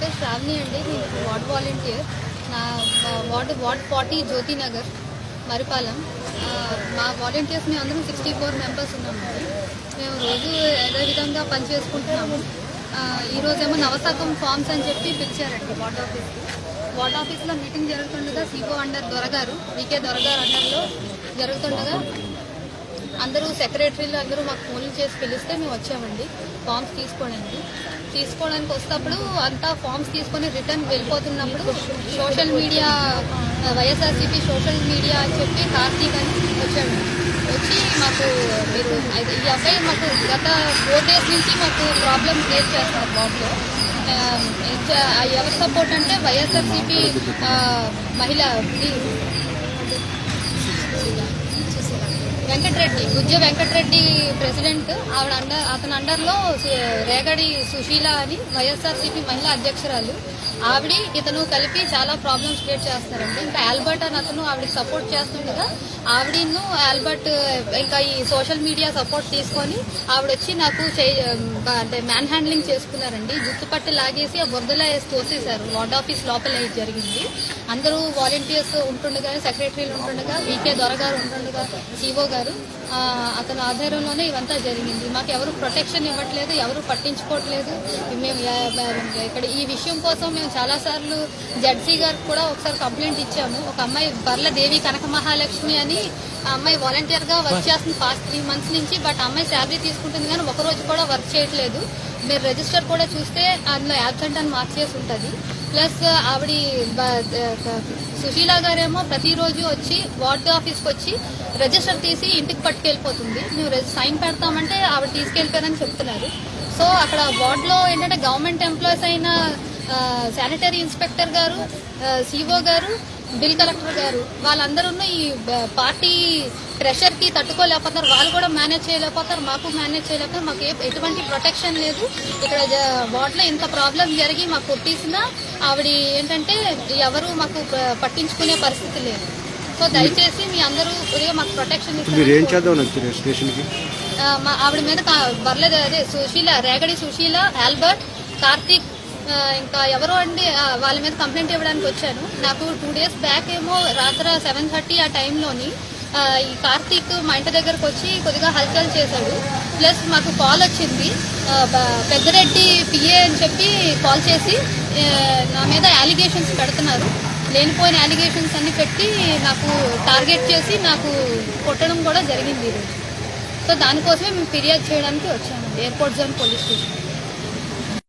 పేరు శ్రావణి అండి. నేను వార్డ్ వాలంటీర్. నా ward ward forty Jyoti Nagar Maripalem మా వాలంటీర్స్ మేము అందరం సిక్స్టీ ఫోర్ మెంబర్స్ ఉన్నాము మేము రోజు ఏదో విధంగా పనిచేసుకుంటున్నాము ఈరోజేమో ఈ ఫార్మ్స్ అని చెప్పి పిలిచారండి వార్డ్ ఆఫీస్కి. వార్డ్ ఆఫీస్లో మీటింగ్ జరుగుతుండగా సిఓ అండర్ దొరగారు. వికే దొరగారు అండర్లో జరుగుతుండగా అందరూ సెక్రటరీలు అందరూ మాకు ఫోన్లు చేసి పిలిస్తే మేము వచ్చామండి. ఫామ్స్ తీసుకోవడానికి తీసుకోవడానికి వస్తప్పుడు అంతా ఫామ్స్ తీసుకొని రిటర్న్ వెళ్ళిపోతున్నప్పుడు social media YSRCP social media అని చెప్పి కార్తీక్ అని వచ్చాడు. వచ్చి మాకు మీరు ఈ అబ్బాయి మాకు గత ఫోర్ డేస్ నుంచి మాకు ప్రాబ్లమ్ క్రియేట్ చేస్తున్నారు బాబులో ఎవరి సపోర్ట్ అంటే వైఎస్ఆర్సీపీ మహిళ వెంకటరెడ్డి గుజ్జ వెంకటరెడ్డి ప్రెసిడెంట్. ఆవిడ అండర్ అతని అండర్లో రేగడి సుశీల అని వైఎస్ఆర్సీపీ మహిళా అధ్యక్షురాలు. ఆవిడ ఇతను కలిపి చాలా ప్రాబ్లమ్స్ క్రియేట్ చేస్తున్నారండి. ఇంకా ఆల్బర్ట్ అని అతను ఆవిడకి సపోర్ట్ చేస్తుండగా ఆవిడను ఆల్బర్ట్ ఇంకా ఈ సోషల్ మీడియా సపోర్ట్ తీసుకొని ఆవిడ వచ్చి నాకు అంటే మ్యాన్ హ్యాండ్లింగ్ చేసుకున్నారండి. జుట్టు పట్టి లాగేసి ఆ బురదలో వేసి తోసేశారు. వార్డ్ ఆఫీస్ లోపల జరిగింది. అందరూ వాలంటీర్స్ ఉంటుండగా సెక్రటరీలు ఉంటుండగా వికే దొరగారు ఉంటుండగా సిఓ గారు అతని ఆధ్వర్యంలోనే ఇవంతా జరిగింది. మాకు ఎవరు ప్రొటెక్షన్ ఇవ్వట్లేదు ఎవరు పట్టించుకోవట్లేదు. మేము ఇక్కడ ఈ విషయం కోసం మేము చాలాసార్లు జడ్సీ గారికి కూడా ఒకసారి కంప్లైంట్ ఇచ్చాము. ఒక అమ్మాయి బర్ల దేవి కనక మహాలక్ష్మి అని ఆ అమ్మాయి వాలంటీర్గా వర్క్ చేస్తుంది పాస్ట్ త్రీ మంత్స్ నుంచి బట్ అమ్మాయి శాలరీ తీసుకుంటుంది కానీ ఒక రోజు కూడా వర్క్ చేయట్లేదు. మీరు రిజిస్టర్ కూడా చూస్తే అందులో యాబ్సెంట్ అని మార్క్ చేసి ఉంటుంది. ప్లస్ ఆవిడ సుశీల గారేమో ప్రతిరోజు వచ్చి వార్డు ఆఫీస్కి వచ్చి రిజిస్టర్ తీసి ఇంటికి పట్టుకెళ్ళిపోతుంది. మేము సైన్ పెడతామంటే ఆవిడ తీసుకెళ్ళిపోయారని చెప్తున్నారు. సో అక్కడ వార్డులో ఏంటంటే గవర్నమెంట్ ఎంప్లాయీస్ అయిన శానిటరీ ఇన్స్పెక్టర్ గారు సిఓ గారు బిల్ కలెక్టర్ గారు వాళ్ళందరూ ఈ పార్టీ ప్రెషర్కి తట్టుకోలేకపోతారు. వాళ్ళు కూడా మేనేజ్ చేయలేకపోతారు. మాకు మేనేజ్ చేయలేకపోతారు. మాకు ఎటువంటి ప్రొటెక్షన్ లేదు. ఇక్కడ వార్డులో ఇంత ప్రాబ్లం జరిగి మాకు కొట్టేసినా ఆవిడ ఏంటంటే ఎవరు మాకు పట్టించుకునే పరిస్థితి లేదు. సో దయచేసి మీ అందరూ కొద్దిగా మాకు ప్రొటెక్షన్ ఇస్తారు మా ఆవిడ మీద బర్లేదు అదే సుశీల రేగడి సుశీల ఆల్బర్ట్ కార్తీక్ ఇంకా ఎవరో అండి వాళ్ళ మీద కంప్లైంట్ ఇవ్వడానికి వచ్చాను. నాకు టూ డేస్ బ్యాక్ ఏమో రాత్రి సెవెన్ థర్టీ ఆ టైంలోని ఈ కార్తీక్ మా ఇంటి దగ్గరకు వచ్చి కొద్దిగా హల్చల్ చేశాడు. ప్లస్ మాకు కాల్ వచ్చింది. పెద్దరెడ్డి పిఏ అని చెప్పి కాల్ చేసి నా మీద యాలిగేషన్స్ పెడుతున్నారు. లేనిపోయిన అలిగేషన్స్ అన్ని పెట్టి నాకు టార్గెట్ చేసి నాకు కొట్టడం కూడా జరిగింది ఈరోజు సో దానికోసమే మేము ఫిర్యాదు చేయడానికి వచ్చామండి ఎయిర్పోర్ట్ జోన్ పోలీస్ స్టేషన్